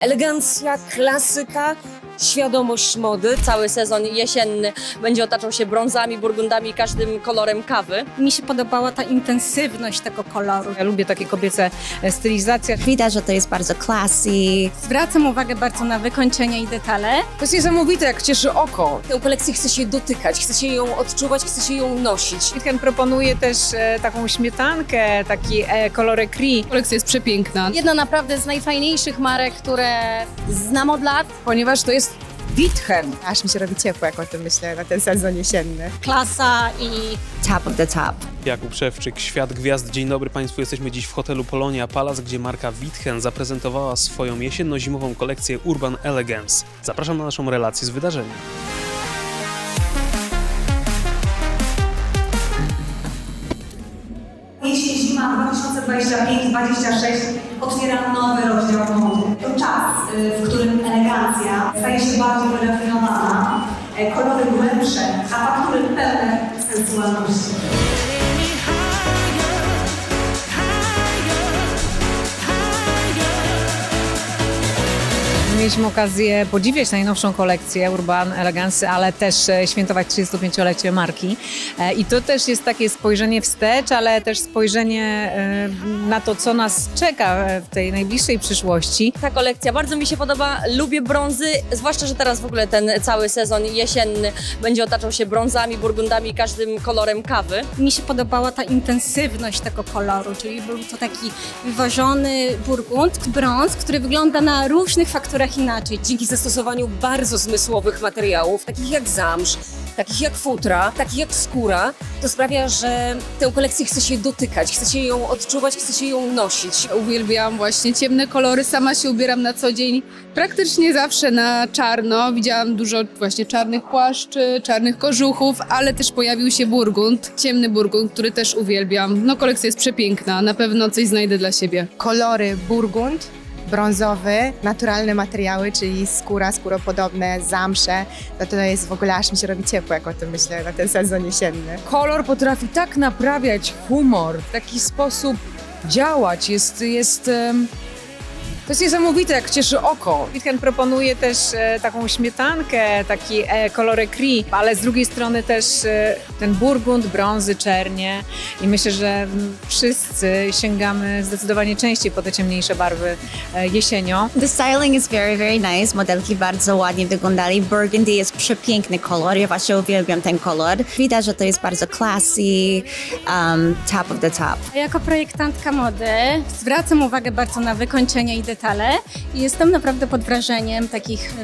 Elegancja, klasyka, świadomość mody. Cały sezon jesienny będzie otaczał się brązami, burgundami, każdym kolorem kawy. Mi się podobała ta intensywność tego koloru. Ja lubię takie kobiece e, stylizacje. Widać, że to jest bardzo classy. Zwracam uwagę bardzo na wykończenia i detale. To jest niesamowite, jak cieszy oko. Tę kolekcję chce się dotykać, chce się ją odczuwać, chce się ją nosić. Witchen proponuje też e, taką śmietankę, taki e, kolor écrit, Kolekcja jest przepiękna. Jedna naprawdę z najfajniejszych marek, które znam od lat. ponieważ to jest Witchen. Aż mi się robi ciepło, jak o tym myślę, na ten sezon jesienny. Klasa i Top of the top. Jakub Szewczyk, Świat Gwiazd. Dzień dobry Państwu. Jesteśmy dziś w hotelu Polonia Palace, gdzie marka Witchen zaprezentowała swoją jesienno-zimową kolekcję Urban Elegance. Zapraszam na naszą relację z wydarzenia. Zima 2025-2026 otwiera nowy rozdział mody. To czas, y, w którym elegancja staje się bardziej wyrafinowana, e, kolory głębsze, a faktury pełne sensualności. Mieliśmy okazję podziwiać najnowszą kolekcję Urban Elegance, ale też e, świętować 35-lecie marki. E, I to też jest takie spojrzenie wstecz, ale też spojrzenie e, na to, co nas czeka w tej najbliższej przyszłości. Ta kolekcja bardzo mi się podoba. Lubię brązy, zwłaszcza, że teraz w ogóle ten cały sezon jesienny będzie otaczał się brązami, burgundami, każdym kolorem kawy. mi się podobała ta intensywność tego koloru, czyli był to taki wyważony burgund, brąz, który wygląda na różnych fakturach inaczej. Dzięki zastosowaniu bardzo zmysłowych materiałów, takich jak zamsz, takich jak futra, takich jak skóra, to sprawia, że tę kolekcję chce się dotykać, chce się ją odczuwać, chce się ją nosić. Uwielbiam właśnie ciemne kolory, sama się ubieram na co dzień praktycznie zawsze na czarno. Widziałam dużo właśnie czarnych płaszczy, czarnych kożuchów, ale też pojawił się burgund, ciemny burgund, który też uwielbiam. No kolekcja jest przepiękna, na pewno coś znajdę dla siebie. Kolory burgund, brązowy, naturalne materiały, czyli skóra, skóropodobne, zamsze. No to jest w ogóle aż mi się robi ciepło, jak o tym myślę, na ten sezon jesienny. Kolor potrafi tak naprawiać humor, w taki sposób działać. Jest, jest, to jest niesamowite, jak cieszy oko. Witchen proponuje też e, taką śmietankę, taki e, kolor écrit, ale z drugiej strony też e, ten burgund, brązy, czernie i myślę, że wszyscy sięgamy zdecydowanie częściej po te ciemniejsze barwy e, jesienią. The styling is very, very nice. Modelki bardzo ładnie wyglądali. Burgundy jest przepiękny kolor. Ja właśnie uwielbiam ten kolor. Widać, że to jest bardzo classy. Um, top of the top. A Jako projektantka mody zwracam uwagę bardzo na wykończenia i detale i jestem naprawdę pod wrażeniem takich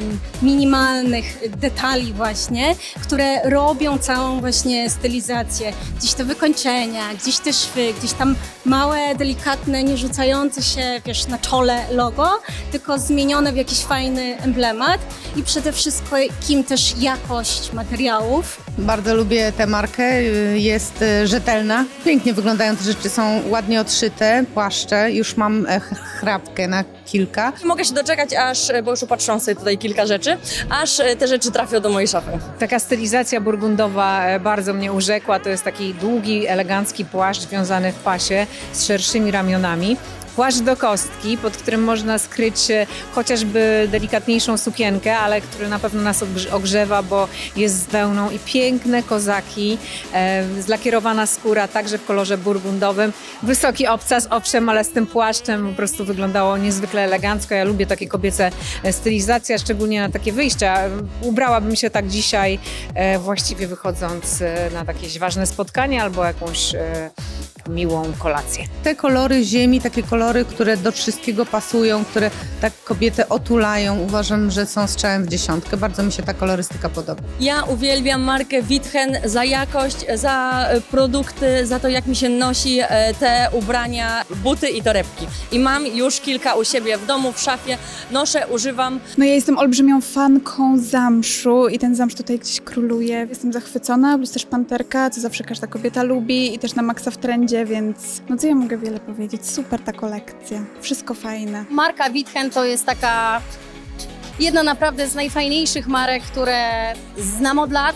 minimalnych detali właśnie, które robią całą właśnie stylizację. Gdzieś te wykończenia, gdzieś te szwy, gdzieś tam małe, delikatne, nie rzucające się, wiesz, na czole logo, tylko zmienione w jakiś fajny emblemat i przede wszystkim też jakość materiałów. Bardzo lubię tę markę, y, jest y, rzetelna. Pięknie wyglądają te rzeczy, są ładnie odszyte, płaszcze. Już mam e, ch- chrapkę na kilka. Mogę się doczekać, aż, bo już upatrzyłam sobie tutaj kilka rzeczy, aż e, te rzeczy trafią do mojej szafy. Taka stylizacja burgundowa e, bardzo mnie urzekła. To jest taki długi, elegancki płaszcz wiązany w pasie z szerszymi ramionami. Płaszcz do kostki, pod którym można skryć e, chociażby delikatniejszą sukienkę, ale który na pewno nas ogrze- ogrzewa, bo jest z wełną i piękne kozaki, e, zlakierowana skóra, także w kolorze burgundowym. Wysoki obcas, owszem, ale z tym płaszczem po prostu wyglądało niezwykle elegancko. Ja lubię takie kobiece e, stylizacje, szczególnie na takie wyjścia. Ubrałabym się tak dzisiaj, właściwie wychodząc na jakieś ważne spotkanie albo jakąś miłą kolację. Te kolory ziemi, takie kolory, które do wszystkiego pasują, które tak kobietę otulają, uważam, że są strzałem w dziesiątkę. Bardzo mi się ta kolorystyka podoba. Ja uwielbiam markę Witchen za jakość, za e, produkty, za to jak mi się nosi e, te ubrania, buty i torebki. I mam już kilka u siebie w domu, w szafie, noszę, używam. No ja jestem olbrzymią fanką zamszu i ten zamsz tutaj gdzieś króluje. Jestem zachwycona, plus też panterka, co zawsze każda kobieta lubi i też na maksa w trendzie, więc no co ja mogę wiele powiedzieć. Super ta kolekcja, wszystko fajne. Marka Witchen to jest taka jedna naprawdę z najfajniejszych marek, które znam od lat,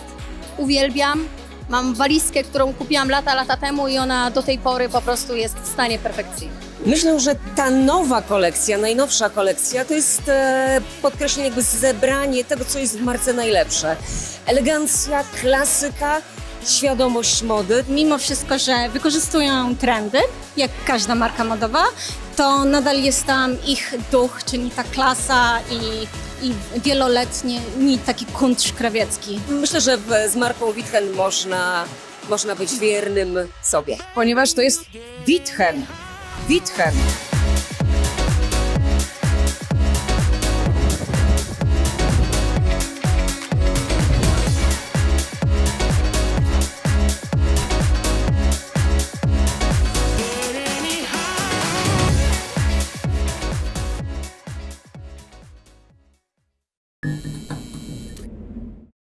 uwielbiam. Mam walizkę, którą kupiłam lata, lata temu i ona do tej pory po prostu jest w stanie perfekcji. Myślę, że ta nowa kolekcja, najnowsza kolekcja, to jest e, podkreślenie, jakby zebranie tego, co jest w marce najlepsze. Elegancja, klasyka, świadomość mody. Mimo wszystko, że wykorzystują trendy, jak każda marka modowa, to nadal jest tam ich duch, czyli ta klasa i, i wieloletni taki kuntr krawiecki. Myślę, że w, z marką Witchen można, można być wiernym sobie. ponieważ to jest Witchen. Witchen.